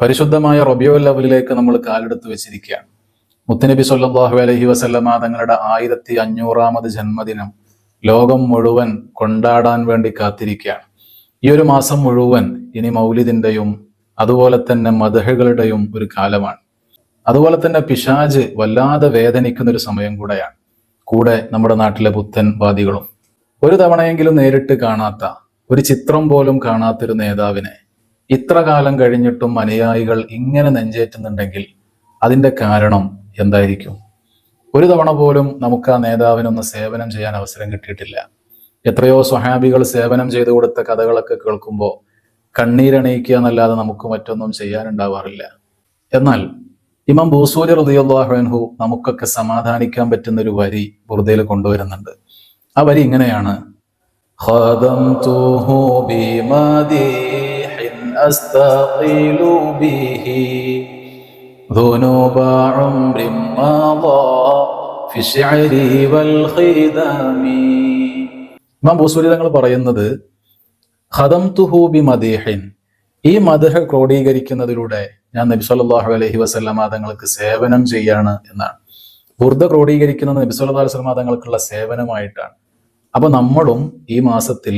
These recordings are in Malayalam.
പരിശുദ്ധമായ റബിയോ ലെവലിലേക്ക് നമ്മൾ കാലെടുത്ത് വെച്ചിരിക്കുകയാണ്. മുത്തനബി സല്ലല്ലാഹു അലഹി വസല്ലമ തങ്ങളുടെ ആയിരത്തി അഞ്ഞൂറാമത് ജന്മദിനം ലോകം മുഴുവൻ കൊണ്ടാടാൻ വേണ്ടി കാത്തിരിക്കുകയാണ്. ഈ ഒരു മാസം മുഴുവൻ ഇനി മൗലിദിന്റെയും അതുപോലെ തന്നെ മദഹകളുടെയും ഒരു കാലമാണ്. അതുപോലെ തന്നെ പിശാജ് വല്ലാതെ വേദനിക്കുന്ന ഒരു സമയം കൂടെയാണ്. കൂടെ നമ്മുടെ നാട്ടിലെ പുത്തൻവാദികളും ഒരു തവണയെങ്കിലും നേരിട്ട് കാണാത്ത ഒരു ചിത്രം പോലും കാണാത്തൊരു നേതാവിനെ ഇത്ര കാലം കഴിഞ്ഞിട്ടും അനുയായികൾ ഇങ്ങനെ നെഞ്ചേറ്റുന്നുണ്ടെങ്കിൽ അതിന്റെ കാരണം എന്തായിരിക്കും? ഒരു തവണ പോലും നമുക്ക് ആ നേതാവിനൊന്ന് സേവനം ചെയ്യാൻ അവസരം കിട്ടിയിട്ടില്ല. എത്രയോ സ്വഹാബികൾ സേവനം ചെയ്തു കൊടുത്ത കഥകളൊക്കെ കേൾക്കുമ്പോൾ കണ്ണീരണയിക്കുക എന്നല്ലാതെ നമുക്ക് മറ്റൊന്നും ചെയ്യാനുണ്ടാവാറില്ല. എന്നാൽ ഇമാം ബൂസൂരി റദിയുള്ളാഹു നമുക്കൊക്കെ സമാധാനിക്കാൻ പറ്റുന്ന ഒരു വരി ബുർദയിൽ കൊണ്ടുവരുന്നുണ്ട്. ആ വരി ഇങ്ങനെയാണ്. ഖദംതുഹു ബിമദീന أستقيل به ذنوب عمر مضى في الشعر والخدام ഇമാം ബൂസൂരി തങ്ങൾ പറയുന്നത് ഖദംതുഹു ബി മദീഹിൻ ഈ മദഹ ക്രോഡീകരിക്കുന്നതിലൂടെ ഞാൻ നബി സല്ലല്ലാഹു അലൈഹി വസല്ലമ തങ്ങൾക്ക് സേവനം ചെയ്യാണ് എന്നാണ് ബുർദ ക്രോഡീകരിക്കുന്നത് നബി സല്ലല്ലാഹു അലൈഹി വസല്ലമ തങ്ങൾക്കുള്ള സേവനമായിട്ടാണ് അപ്പൊ നമ്മളും ഈ മാസത്തിൽ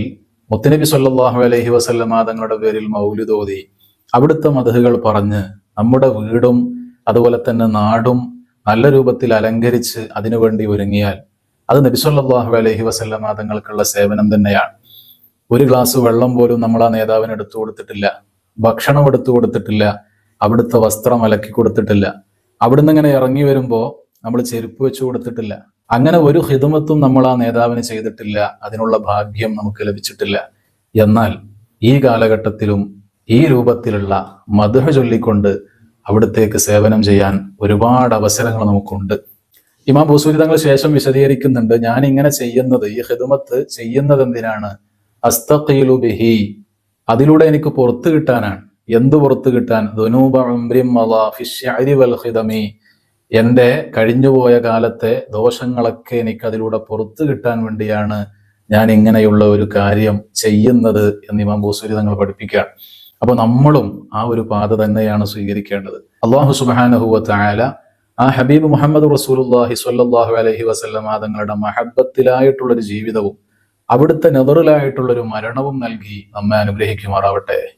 മുത്തനബി സല്ലാഹു അലഹി വസല്ലമ തങ്ങളുടെ പേരിൽ മൗലിദോതി. അവിടുത്തെ മതഹുകൾ പറഞ്ഞ് നമ്മുടെ വീടും അതുപോലെ തന്നെ നാടും നല്ല രൂപത്തിൽ അലങ്കരിച്ച് അതിനുവേണ്ടി ഒരുങ്ങിയാൽ അത് നബി സല്ലല്ലാഹു അലൈഹി വസല്ലമ തങ്ങൾക്കുള്ള സേവനം തന്നെയാണ്. ഒരു ഗ്ലാസ് വെള്ളം പോലും നമ്മൾ ആ നേതാവിന് എടുത്തു കൊടുത്തിട്ടില്ല. ഭക്ഷണം എടുത്തു കൊടുത്തിട്ടില്ല. അവിടുത്തെ വസ്ത്രം അലക്കി കൊടുത്തിട്ടില്ല. അവിടുന്ന് ഇങ്ങനെ ഇറങ്ങി വരുമ്പോൾ നമ്മൾ ചെരുപ്പ് വെച്ച് കൊടുത്തിട്ടില്ല. അങ്ങനെ ഒരു ഹിദമത്തും നമ്മൾ ആ നേതാവിന് ചെയ്തിട്ടില്ല അതിനുള്ള ഭാഗ്യം നമുക്ക് ലഭിച്ചിട്ടില്ല. എന്നാൽ ഈ കാലഘട്ടത്തിലും ഈ രൂപത്തിലുള്ള മധുഹ ചൊല്ലിക്കൊണ്ട് അവിടത്തേക്ക് സേവനം ചെയ്യാൻ ഒരുപാട് അവസരങ്ങൾ നമുക്കുണ്ട്. ഇമാം ബൂസൂരി തങ്ങൾ ശേഷം വിശദീകരിക്കുന്നുണ്ട് ഞാൻ ഇങ്ങനെ ചെയ്യുന്നത് ഈ ഹിദമത്ത് ചെയ്യുന്നത് എന്തിനാണ് അസ്തഖീലു ബിഹി. അതിലൂടെ എനിക്ക് പുറത്തു കിട്ടാനാണ്. എന്ത് പുറത്തു കിട്ടാൻ? ദുനൂബ എന്റെ കഴിഞ്ഞുപോയ കാലത്തെ ദോഷങ്ങളൊക്കെ എനിക്ക് അതിലൂടെ പുറത്തു കിട്ടാൻ വേണ്ടിയാണ് ഞാൻ ഇങ്ങനെയുള്ള ഒരു കാര്യം ചെയ്യുന്നത് എന്ന് ഇമാം ബൂസൂരി തങ്ങൾ പഠിപ്പിക്കുകയാണ്. അപ്പൊ നമ്മളും ആ ഒരു പാത തന്നെയാണ് സ്വീകരിക്കേണ്ടത്. അള്ളാഹു സുബാനഹുവ ആ ഹബീബ് മുഹമ്മദ് റസൂലുല്ലാഹി സ്വല്ലാഹു അലഹി വസല്ലമ തങ്ങളുടെ മഹബത്തിലായിട്ടുള്ള ഒരു ജീവിതവും അവിടുത്തെ നെതറിലായിട്ടുള്ള ഒരു മരണവും നൽകി നമ്മെ അനുഗ്രഹിക്കുമാറാവട്ടെ.